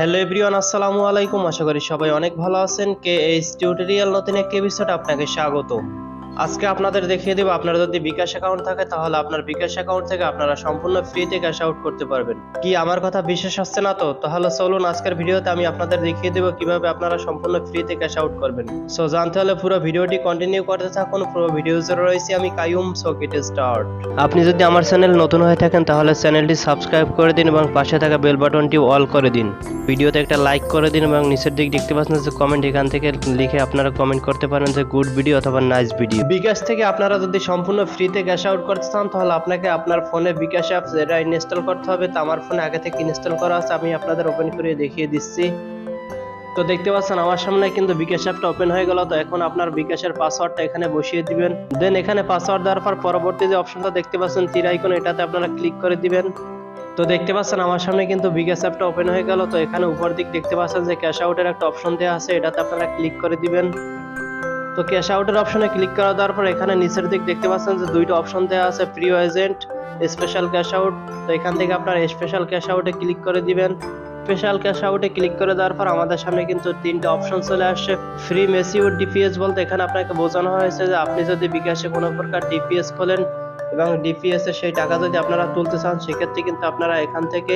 Hello everyone, আসসালামু আলাইকুম। আশা করি সবাই অনেক ভালো আছেন। কে এইচ টিউটোরিয়াল নতুন এক এপিসোড আপনাকে স্বাগত আজকে আপনাদের দেখিয়ে দেব, আপনার যদি বিকাশ অ্যাকাউন্ট থাকে, তাহলে আপনার বিকাশ অ্যাকাউন্ট থেকে আপনারা সম্পূর্ণ ফ্রিতে ক্যাশ আউট করতে পারবেন। কি আমার কথা বিশ্বাস হচ্ছে না তো? তাহলে চলুন আজকের ভিডিওতে আমি আপনাদের দেখিয়ে দেব, কীভাবে আপনারা সম্পূর্ণ ফ্রিতে ক্যাশ আউট করবেন। সো জানতে হলে পুরো ভিডিওটি কন্টিনিউ করতে থাকুন, পুরো ভিডিও রয়েছে আমি কায়ুম সকেট স্টার্ট আপনি যদি আমার চ্যানেল নতুন হয়ে থাকেন, তাহলে চ্যানেলটি সাবস্ক্রাইব করে দিন এবং পাশে থাকা বেল বাটনটি অল করে দিন। ভিডিওতে একটা লাইক করে দিন এবং নিচের দিক দেখতে পাচ্ছেন যে কমেন্ট এখান থেকে লিখে আপনারা কমেন্ট করতে পারেন যে গুড ভিডিও অথবা নাইস ভিডিও বিকাশ থেকে আপনারা যদি সম্পূর্ণ ফ্রিতে ক্যাশ আউট করতে চান, তাহলে আপনাকে আপনার ফোনে বিকাশ অ্যাপ যেটা ইনস্টল করতে হবে, তা আমার ফোনে আগে থেকে ইনস্টল করা আছে, আমি আপনাদের ওপেন করে দেখিয়ে দিচ্ছি। তো দেখতে পাচ্ছেন, আমার সামনে কিন্তু বিকাশ অ্যাপটা ওপেন হয়ে গেল, তো এখন আপনার বিকাশের পাসওয়ার্ডটা এখানে বসিয়ে দিবেন। দেন এখানে পাসওয়ার্ড দেওয়ার পর পরবর্তী যে অপশনটা দেখতে পাচ্ছেন, তীর আইকন এটাতে আপনারা ক্লিক করে দিবেন। তো দেখতে পাচ্ছেন, আমার সামনে কিন্তু বিকাশ অ্যাপটা ওপেন হয়ে গেল, তো এখানে উপর দিক দেখতে পাচ্ছেন যে ক্যাশ আউটের একটা অপশন দেওয়া আছে, এটাতে আপনারা ক্লিক করে দিবেন। তো ক্যাশ আউটের অপশনে ক্লিক করা দেওয়ার পর এখানে নিচের দিক দেখতে পাচ্ছেন যে দুইটা অপশন দেওয়া আছে pre agent special cash out তো এখান থেকে আপনারা স্পেশাল ক্যাশ আউটে ক্লিক করে দিবেন। স্পেশাল ক্যাশ আউটে ক্লিক করে দেওয়ার পর আমাদের সামনে কিন্তু তিনটা অপশন চলে আসছে। ফ্রি মেসিউর ডিপিএস বলতে এখানে আপনাকে বোঝানো হয়েছে যে আপনি যদি বিকাশে কোনো প্রকার ডিপিএস খোলেন এবং ডিপিএস এর সেই টাকা যদি আপনারা তুলতে চান, সেক্ষেত্রে কিন্তু আপনারা এখান থেকে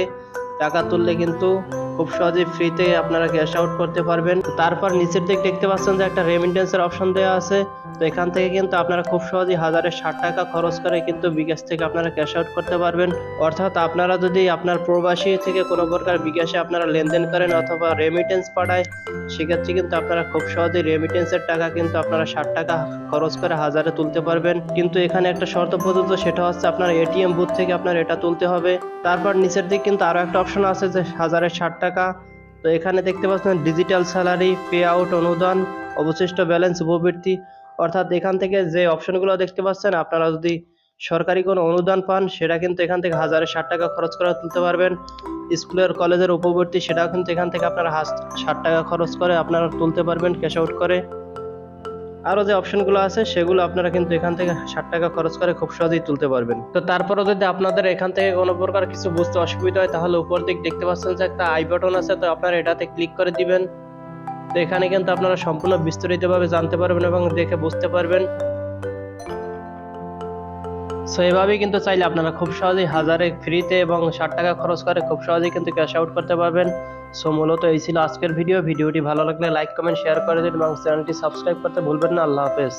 টাকা তুললে কিন্তু খুব সহজেই ফ্রিতে আপনারা ক্যাশ আউট করতে পারবেন। তারপর নিচের দিক দেখতে পাচ্ছেন যে একটা রেমিটেন্সের অপশন দেওয়া আছে। তো এখান থেকে কিন্তু আপনারা খুব সহজেই হাজারে ষাট টাকা খরচ করে কিন্তু বিকাশ থেকে আপনারা ক্যাশ আউট করতে পারবেন। অর্থাৎ আপনারা যদি আপনার প্রবাসী থেকে কোনো প্রকার বিকাশে আপনারা লেনদেন করেন অথবা রেমিটেন্স পাঠায়, সেক্ষেত্রে কিন্তু আপনারা খুব সহজেই রেমিটেন্সের টাকা কিন্তু আপনারা ষাট টাকা খরচ করে হাজারে তুলতে পারবেন। কিন্তু এখানে একটা শর্ত প্রযোজ্য সেটা হচ্ছে আপনার এটিএম বুথ থেকে আপনার এটা তুলতে হবে। তারপর নিচের দিক কিন্তু আরও একটা অপশন আছে যে হাজারে ষাট টাকা। তো এখানে দেখতে পাচ্ছেন ডিজিটাল স্যালারি পে আউট অনুদান, অবশিষ্ট ব্যালেন্স, উপবৃত্তি। অর্থাৎ এখান থেকে যে অপশনগুলো দেখতে পাচ্ছেন, আপনারা যদি সরকারি কোনো অনুদান পান, সেটা কিন্তু এখান থেকে হাজারে ষাট টাকা খরচ করে তুলতে পারবেন। স্কুলের কলেজের উপবর্তী সেটাও কিন্তু এখান থেকে আপনারা ষাট টাকা খরচ করে আপনারা তুলতে পারবেন, ক্যাশ আউট করে। আরও যে অপশনগুলো আছে, সেগুলো আপনারা কিন্তু এখান থেকে ষাট টাকা খরচ করে খুব সহজেই তুলতে পারবেন। তো তারপরে যদি আপনাদের এখান থেকে কোনো প্রকার কিছু বুঝতে অসুবিধা হয়, তাহলে উপর দিক দেখতে পাচ্ছেন যে একটা আই বাটন আছে, তো আপনারা এটাতে ক্লিক করে দিবেন। তো এখানে কিন্তু আপনারা সম্পূর্ণ বিস্তারিতভাবে জানতে পারবেন এবং দেখে বুঝতে পারবেন। সো এভাবেই কিন্তু চাইলে আপনারা খুব সহজেই হাজারে ফ্রিতে এবং ষাট টাকা খরচ করে খুব সহজেই কিন্তু ক্যাশ আউট করতে পারবেন। সো মূলত এই ছিল আজকের ভিডিও ভিডিওটি ভালো লাগলে লাইক কমেন্ট শেয়ার করে দিন এবং চ্যানেলটি সাবস্ক্রাইব করতে ভুলবেন না। আল্লাহ হাফেজ।